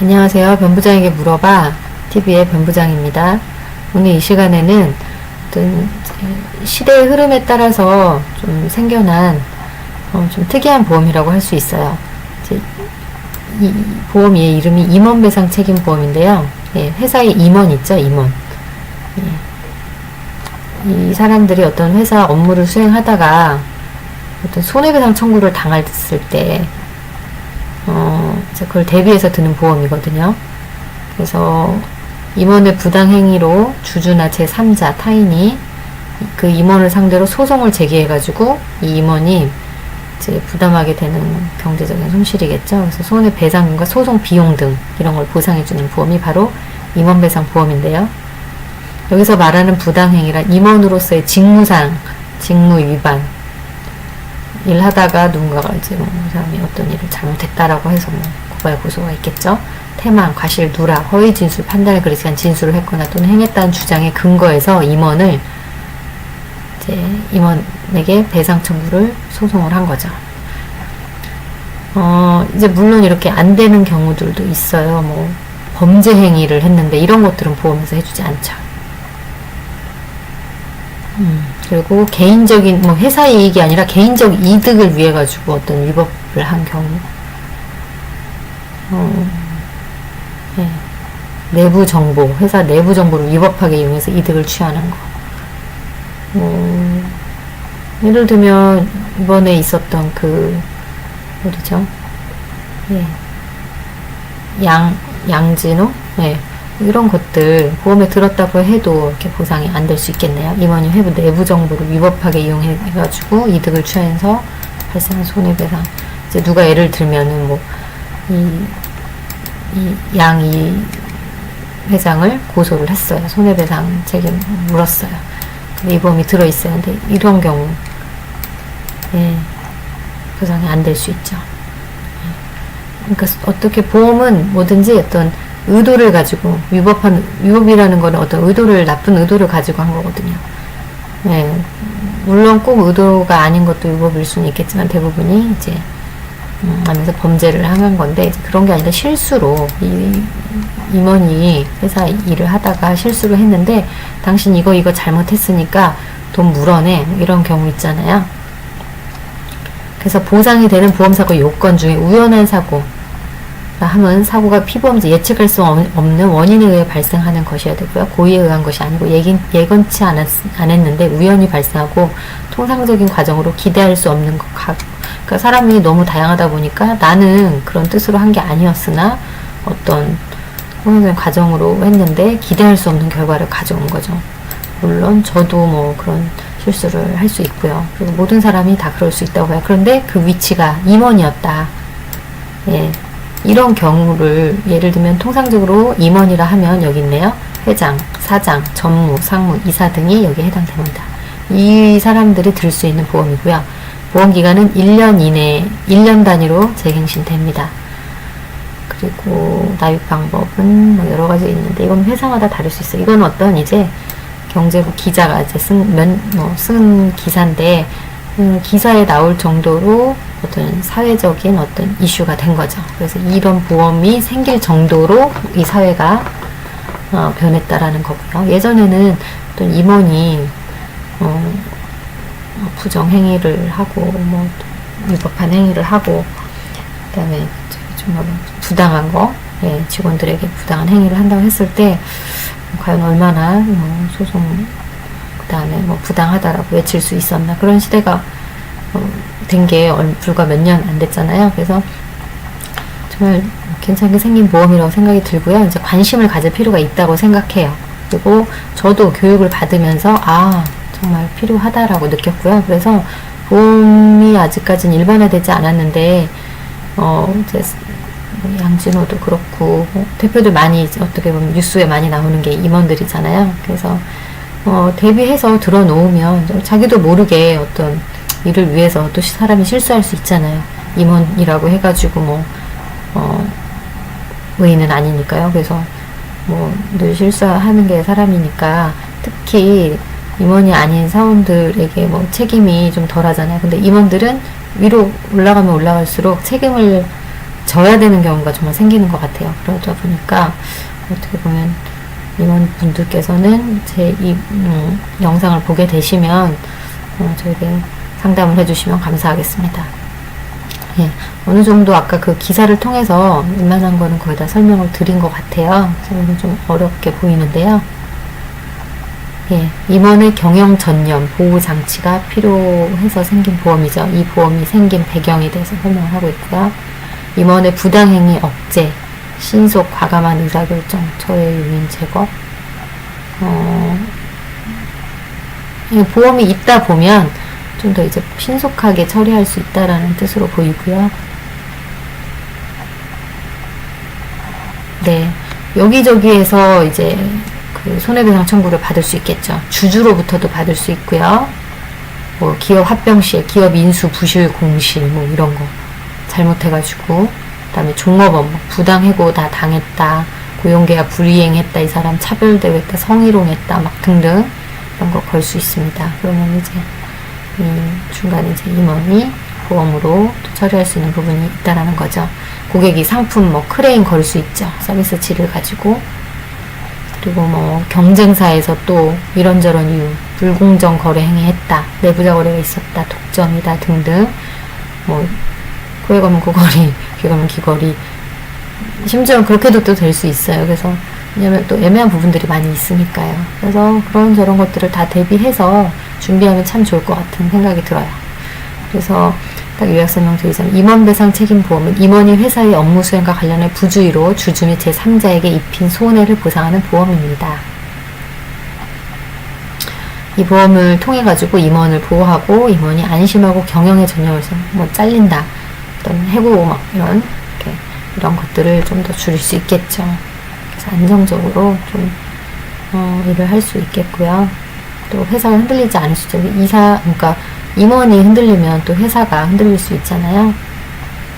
안녕하세요. 변부장에게 물어봐. TV의 변부장입니다. 오늘 이 시간에는 어떤 시대의 흐름에 따라서 좀 생겨난 어, 좀 특이한 보험이라고 할 수 있어요. 이 보험의 이름이 임원배상 책임 보험인데요. 예, 회사에 임원 있죠, 임원. 예. 이 사람들이 어떤 회사 업무를 수행하다가 어떤 손해배상 청구를 당했을 때 어, 그걸 대비해서 드는 보험이거든요. 그래서 임원의 부당행위로 주주나 제3자 타인이 그 임원을 상대로 소송을 제기해가지고 이 임원이 이제 부담하게 되는 경제적인 손실이겠죠. 그래서 손해배상과 소송 비용 등 이런 걸 보상해주는 보험이 바로 임원배상 보험인데요. 여기서 말하는 부당행위란 임원으로서의 직무상, 직무 위반, 일하다가 누군가가 이제 뭐, 이 사람이 어떤 일을 잘못했다라고 해서 뭐, 고발 고소가 있겠죠. 태망, 과실, 누락, 허위 진술, 판단을 그르지 한 진술을 했거나 또는 행했다는 주장에 근거해서 임원을 이제 임원에게 배상 청구를 소송을 한 거죠. 어, 이제 물론 이렇게 안 되는 경우들도 있어요. 뭐, 범죄 행위를 했는데 이런 것들은 보험에서 해주지 않죠. 음, 그리고 개인적인 뭐 회사 이익이 아니라 개인적 이득을 위해 가지고 어떤 위법을 한 경우, 어, 네. 내부 정보, 회사 내부 정보를 위법하게 이용해서 이득을 취하는 거. 뭐, 예를 들면 이번에 있었던 그 어디죠? 예. 양 양진호? 예. 이런 것들 보험에 들었다고 해도 이렇게 보상이 안 될 수 있겠네요. 임원이 회부 내부 정보를 위법하게 이용해가지고 이득을 취해서 발생한 손해배상. 이제 누가 예를 들면은 뭐, 이, 이 양이 회장을 고소를 했어요. 손해배상 책임 물었어요. 근데 이 보험이 들어있어요. 근데 이런 경우, 예, 보상이 안 될 수 있죠. 예. 그러니까 어떻게 보험은 뭐든지 어떤 의도를 가지고 위법한 위법이라는 거는 어떤 의도를 나쁜 의도를 가지고 한 거거든요. 네, 물론 꼭 의도가 아닌 것도 위법일 수는 있겠지만 대부분이 이제 음, 하면서 범죄를 향한 건데 그런 게 아니라 실수로 이 임원이 회사 일을 하다가 실수를 했는데 당신 이거 이거 잘못했으니까 돈 물어내 뭐 이런 경우 있잖아요. 그래서 보상이 되는 보험사고 요건 중에 우연한 사고 함은 사고가 피보험자 예측할 수 없는 원인에 의해 발생하는 것이어야 되고요. 고의에 의한 것이 아니고 예긴, 예건치 않았, 않았는데 우연히 발생하고 통상적인 과정으로 기대할 수 없는 것. 그러니까 사람이 너무 다양하다 보니까 나는 그런 뜻으로 한 게 아니었으나 어떤 통상적인 과정으로 했는데 기대할 수 없는 결과를 가져온 거죠. 물론 저도 뭐 그런 실수를 할 수 있고요. 그리고 모든 사람이 다 그럴 수 있다고 해요. 그런데 그 위치가 임원이었다. 예. 이런 경우를 예를 들면 통상적으로 임원이라 하면 여기 있네요. 회장, 사장, 전무, 상무, 이사 등이 여기에 해당됩니다. 이 사람들이 들 수 있는 보험이고요. 보험 기간은 1년 이내, 1년 단위로 재갱신됩니다. 그리고 납입 방법은 뭐 여러 가지 있는데 이건 회사마다 다를 수 있어요. 이건 어떤 이제 경제부 기자가 이제 쓴, 면, 뭐, 쓴 기사인데 음, 기사에 나올 정도로 어떤 사회적인 어떤 이슈가 된 거죠. 그래서 이런 보험이 생길 정도로 이 사회가 어, 변했다라는 거고요. 예전에는 어떤 임원이 어, 부정 행위를 하고 뭐 위법한 행위를 하고 그 다음에 정말 부당한 거 예, 직원들에게 부당한 행위를 한다고 했을 때 과연 얼마나 뭐 소송 그 다음에 뭐 부당하다라고 외칠 수 있었나 그런 시대가 어, 된게 불과 몇 년 안 됐잖아요. 그래서 정말 괜찮게 생긴 보험이라고 생각이 들고요. 이제 관심을 가질 필요가 있다고 생각해요. 그리고 저도 교육을 받으면서 아 정말 필요하다라고 느꼈고요. 그래서 보험이 아직까지는 일반화되지 않았는데 어 이제 양진호도 그렇고 뭐 대표들 많이 어떻게 보면 뉴스에 많이 나오는 게 임원들이잖아요. 그래서 어, 대비해서 들어놓으면 자기도 모르게 어떤 일을 위해서 또 사람이 실수할 수 있잖아요. 임원이라고 해가지고 뭐, 어, 의인은 아니니까요. 그래서 뭐 늘 실수하는 게 사람이니까 특히 임원이 아닌 사원들에게 뭐 책임이 좀 덜 하잖아요. 근데 임원들은 위로 올라가면 올라갈수록 책임을 져야 되는 경우가 정말 생기는 것 같아요. 그러다 보니까 어떻게 보면 이런 분들께서는 제이 음, 영상을 보게 되시면 어, 저에게 상담을 해주시면 감사하겠습니다. 예, 어느 정도 아까 그 기사를 통해서 웬만한 거는 거의 다 설명을 드린 것 같아요. 저는 좀 어렵게 보이는데요. 예, 임원의 경영 전념 보호 장치가 필요해서 생긴 보험이죠. 이 보험이 생긴 배경에 대해서 설명을 하고 있고요. 임원의 부당행위 억제, 신속 과감한 의사결정, 저의 유인 제거. 어, 이 보험이 있다 보면 좀 더 이제 신속하게 처리할 수 있다라는 뜻으로 보이고요. 네, 여기저기에서 이제 그 손해배상 청구를 받을 수 있겠죠. 주주로부터도 받을 수 있고요. 뭐 기업 합병실, 기업 인수 부실 공실 뭐 이런 거 잘못해가지고 그다음에 종업원 뭐 부당해고 다 당했다, 고용계약 불이행했다, 이 사람 차별대우했다, 성희롱했다 막 등등 이런 거 걸 수 있습니다. 그러면 이제 이 중간에 이제 임원이 보험으로 또 처리할 수 있는 부분이 있다라는 거죠. 고객이 상품 뭐 크레인 걸 수 있죠. 서비스 치를 가지고 그리고 뭐 경쟁사에서 또 이런저런 이유 불공정 거래 행위했다 내부자 거래가 있었다 독점이다 등등. 뭐 코걸이 귀에 걸면 귀걸이. 심지어 그렇게도 또 될 수 있어요. 그래서 왜냐면 또 애매한 부분들이 많이 있으니까요. 그래서 그런 저런 것들을 다 대비해서 준비하면 참 좋을 것 같은 생각이 들어요. 그래서 딱 요약 설명 드리자면 임원 배상 책임 보험은 임원이 회사의 업무 수행과 관련해 부주의로 주주 및 제3자에게 입힌 손해를 보상하는 보험입니다. 이 보험을 통해 가지고 임원을 보호하고 임원이 안심하고 경영에 전념해서 뭐 잘린다, 어떤 해고 막 이런 이런 것들을 좀 더 줄일 수 있겠죠. 그래서 안정적으로 좀 어, 일을 할 수 있겠고요. 또 회사가 흔들리지 않을 수 있죠. 이사 그러니까 임원이 흔들리면 또 회사가 흔들릴 수 있잖아요.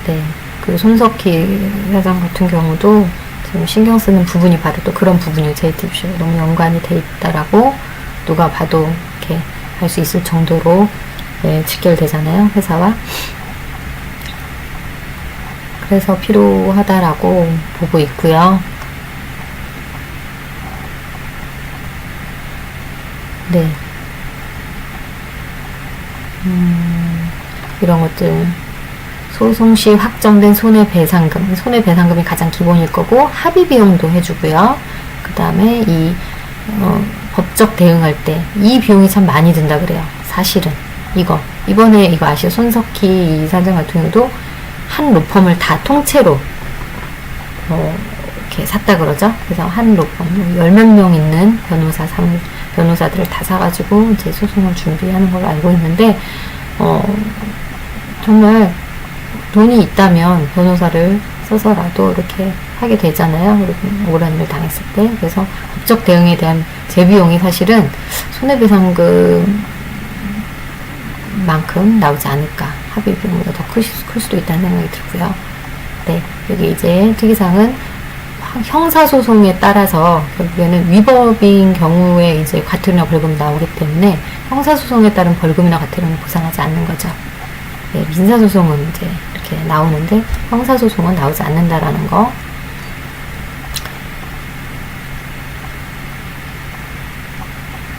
네. 그 손석희 회장 같은 경우도 지금 신경 쓰는 부분이 바로 또 그런 부분이에요. JTBC가 너무 연관이 돼 있다라고 누가 봐도 이렇게 할 수 있을 정도로 네, 직결되잖아요. 회사와. 그래서 필요하다라고 보고 있고요. 네. 음, 이런 것들. 소송 시 확정된 손해배상금. 손해배상금이 가장 기본일 거고 합의 비용도 해주고요. 그 다음에 이 어, 법적 대응할 때 이 비용이 참 많이 든다 그래요. 사실은. 이거. 이번에 이거 아시죠? 손석희 이사장 같은 경우도 한 로펌을 다 통째로 어, 이렇게 샀다 그러죠? 그래서 한 로펌 열몇 명 있는 변호사 사무 변호사들을 다 사가지고 이제 소송을 준비하는 걸로 알고 있는데 어, 정말 돈이 있다면 변호사를 써서라도 이렇게 하게 되잖아요. 그리고 억울한 일을 당했을 때. 그래서 법적 대응에 대한 재비용이 사실은 손해배상금 만큼 나오지 않을까. 합의 비용보다 더 클, 클 수도 있다는 생각이 들고요. 네. 여기 이제 특이사항은 형사소송에 따라서 결국에는 위법인 경우에 이제 과태료나 벌금 나오기 때문에 형사소송에 따른 벌금이나 과태료는 보상하지 않는 거죠. 네, 민사소송은 이제 이렇게 나오는데 형사소송은 나오지 않는다라는 거.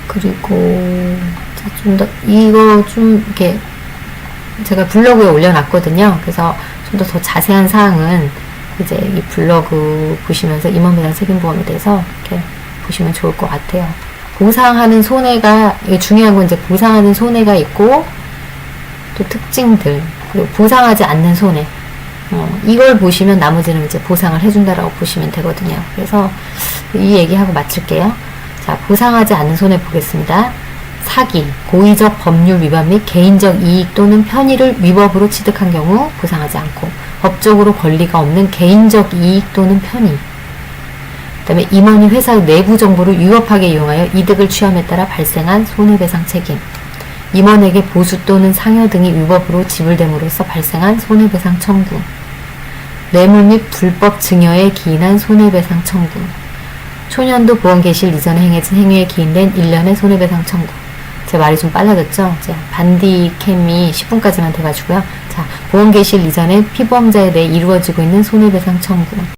그리고 좀 더 이거 좀 이렇게 제가 블로그에 올려놨거든요. 그래서 좀 더 더 자세한 사항은 이제 이 블로그 보시면서 임원배당 책임보험에 대해서 이렇게 보시면 좋을 것 같아요. 보상하는 손해가 중요한 건 이제 보상하는 손해가 있고 또 특징들 그리고 보상하지 않는 손해 어, 이걸 보시면 나머지는 이제 보상을 해준다라고 보시면 되거든요. 그래서 이 얘기하고 마칠게요. 자 보상하지 않는 손해 보겠습니다. 사기, 고의적 법률 위반 및 개인적 이익 또는 편의를 위법으로 취득한 경우 보상하지 않고 법적으로 권리가 없는 개인적 이익 또는 편의. 그 다음에 임원이 회사의 내부 정보를 위법하게 이용하여 이득을 취함에 따라 발생한 손해배상 책임. 임원에게 보수 또는 상여 등이 위법으로 지불됨으로써 발생한 손해배상 청구. 뇌물 및 불법 증여에 기인한 손해배상 청구. 초년도 보험 개시일 이전에 행해진 행위에 기인된 1년의 손해배상 청구. 제 말이 좀 빨라졌죠? 이제 반디캠이 10분까지만 돼가지고요. 자, 보험 개실 이전에 피보험자에 대해 이루어지고 있는 손해배상 청구.